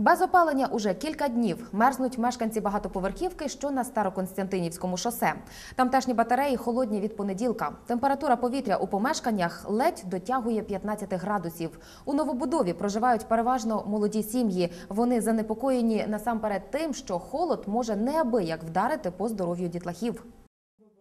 Без опалення уже кілька днів мерзнуть мешканці багатоповерхівки, що на Староконстантинівському шосе. Тамтешні батареї холодні від понеділка. Температура повітря у помешканнях ледь дотягує 15 градусів. У новобудові проживають переважно молоді сім'ї. Вони занепокоєні насамперед тим, що холод може неабияк вдарити по здоров'ю дітлахів.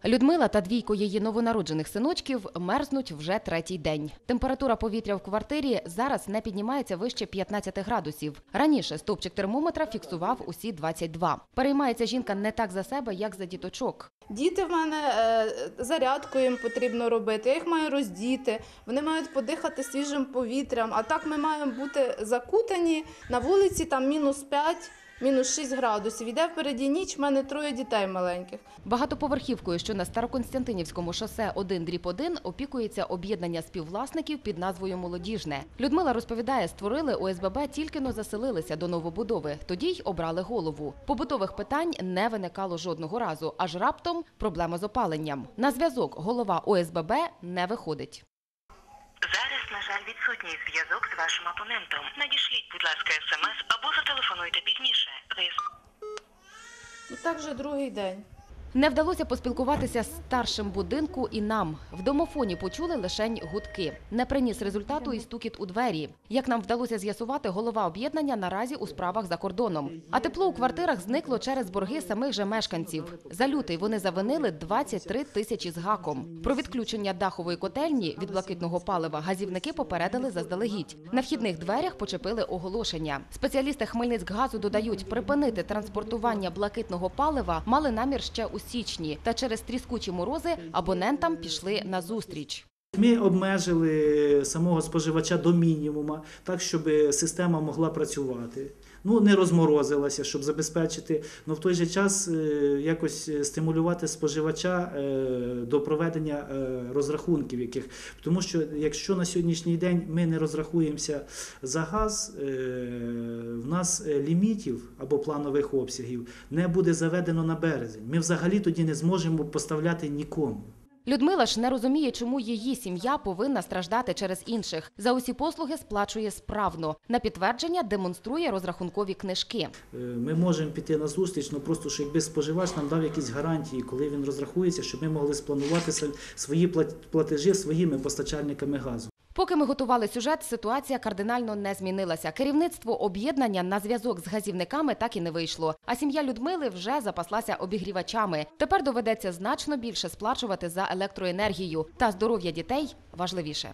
Людмила та двійко її новонароджених синочків мерзнуть вже третій день. Температура повітря в квартирі зараз не піднімається вище 15 градусів. Раніше стовпчик термометра фіксував усі 22. Переймається жінка не так за себе, як за діточок. Діти в мене е, зарядку їм потрібно робити, я їх маю роздіти, вони мають подихати свіжим повітрям. А так ми маємо бути закутані на вулиці там мінус 5, мінус 6 градусів. Іде впереді ніч, в мене троє дітей маленьких. Багатоповерхівкою, що на Староконстантинівському шосе 1 дріб 1 опікується об'єднання співвласників під назвою Молодіжне. Людмила розповідає, створили ОСББ тільки но заселилися до новобудови. Тоді й обрали голову. Побутових питань не виникало жодного разу, аж раптом проблема з опаленням. На зв'язок голова ОСББ не виходить. Жаль, відсутній зв'язок з вашим опонентом. Надішліть, будь ласка, смс або зателефонуйте пізніше. І так вже другий день. Не вдалося поспілкуватися з старшим будинку і нам. В домофоні почули лишень гудки. Не приніс результату і стукіт у двері. Як нам вдалося з'ясувати, голова об'єднання наразі у справах за кордоном. А тепло у квартирах зникло через борги самих же мешканців. За лютий вони завинили 23 тисячі з гаком. Про відключення дахової котельні від блакитного палива газівники попередили заздалегідь. На вхідних дверях почепили оголошення. Спеціалісти Хмельницькгазу додають, припинити транспортування блакитного палива мали намір ще у січні, та через тріскучі морози абонентам пішли на зустріч. Ми обмежили самого споживача до мінімума, так щоб система могла працювати. Ну, не розморозилася, щоб забезпечити, але в той же час е, якось стимулювати споживача е, до проведення е, розрахунків, яких тому що якщо на сьогоднішній день ми не розрахуємося за газ, е, в нас е, лімітів або планових обсягів не буде заведено на березень. Ми взагалі тоді не зможемо поставляти нікому. Людмила ж не розуміє, чому її сім'я повинна страждати через інших. За усі послуги сплачує справно. На підтвердження демонструє розрахункові книжки. Е, Ми можемо піти на зустріч, ну просто що якби споживач нам дав якісь гарантії, коли він розрахується, щоб ми могли спланувати свої плат- платежі своїми постачальниками газу. Поки ми готували сюжет, ситуація кардинально не змінилася. Керівництво об'єднання на зв'язок з газівниками так і не вийшло. А сім'я Людмили вже запаслася обігрівачами. Тепер доведеться значно більше сплачувати за електроенергію. Та здоров'я дітей важливіше.